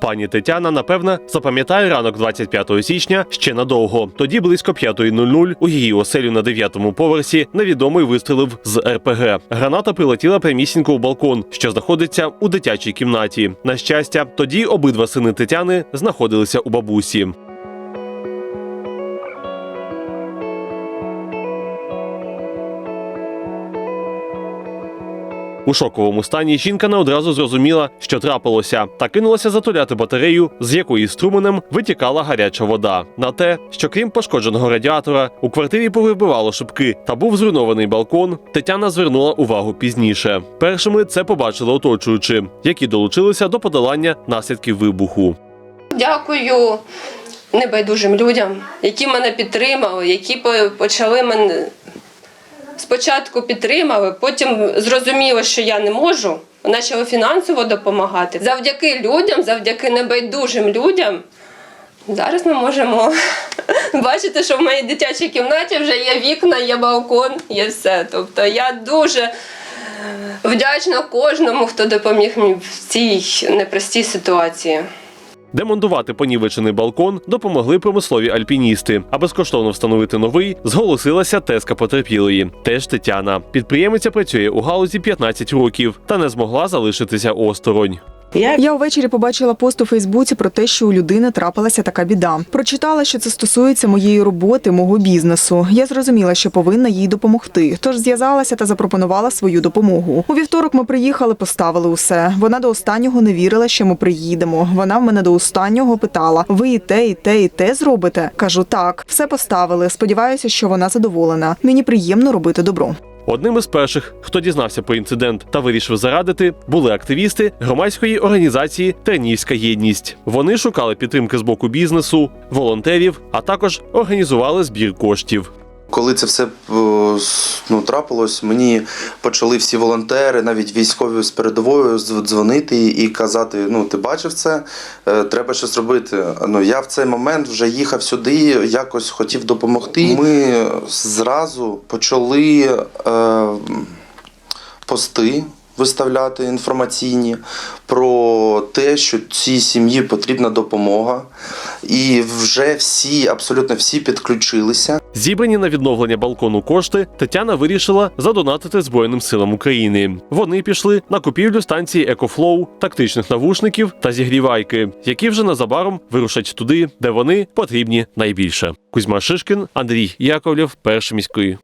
Пані Тетяна, напевне, запам'ятає ранок 25 січня ще надовго. Тоді близько 5.00 у її оселю на 9-му поверсі невідомий вистрілив з РПГ. Граната прилетіла прямісінько у балкон, що знаходиться у дитячій кімнаті. На щастя, тоді обидва сини Тетяни знаходилися у бабусі. У шоковому стані жінка не одразу зрозуміла, що трапилося, та кинулася затуляти батарею, з якої струменем витікала гаряча вода. На те, що крім пошкодженого радіатора, у квартирі повибивало шибки та був зруйнований балкон, Тетяна звернула увагу пізніше. Першими це побачили оточуючі, які долучилися до подолання наслідків вибуху. Дякую небайдужим людям, які мене підтримали, які почали мене спочатку підтримали, потім зрозуміло, що я не можу. Почали фінансово допомагати. Завдяки людям, завдяки небайдужим людям. Зараз ми можемо бачити, що в моїй дитячій кімнаті вже є вікна, є балкон, є все. Тобто я дуже вдячна кожному, хто допоміг мені в цій непростій ситуації. Демонтувати понівечений балкон допомогли промислові альпіністи. А безкоштовно встановити новий зголосилася теска потерпілої. Теж Тетяна. Підприємиця працює у галузі 15 років та не змогла залишитися осторонь. Я увечері побачила пост у Фейсбуці про те, що у людини трапилася така біда. Прочитала, що це стосується моєї роботи, мого бізнесу. Я зрозуміла, що повинна їй допомогти. Тож зв'язалася та запропонувала свою допомогу. У вівторок ми приїхали, поставили усе. Вона до останнього не вірила, що ми приїдемо. Вона в мене до останнього питала: ви і те, і те, і те зробите? Кажу, так, все поставили. Сподіваюся, що вона задоволена. Мені приємно робити добро. Одним із перших, хто дізнався про інцидент та вирішив зарадити, були активісти громадської організації Тернівська єдність. Вони шукали підтримки з боку бізнесу, волонтерів, а також організували збір коштів. Коли це все ну, трапилось, мені почали всі волонтери, навіть військові з передовою дз- дзвонити і казати: ну ти бачив це, Е, треба щось робити. Ну я в цей момент вже їхав сюди, якось хотів допомогти. Ми зразу почали е, пости. Виставляти інформаційні про те, що цій сім'ї потрібна допомога, і вже всі, абсолютно всі підключилися. Зібрані на відновлення балкону кошти Тетяна вирішила задонатити Збройним силам України. Вони пішли на купівлю станції Екофлоу, тактичних навушників та зігрівайки, які вже незабаром вирушать туди, де вони потрібні найбільше. Кузьма Шишкін, Андрій Яковлєв, перший міський.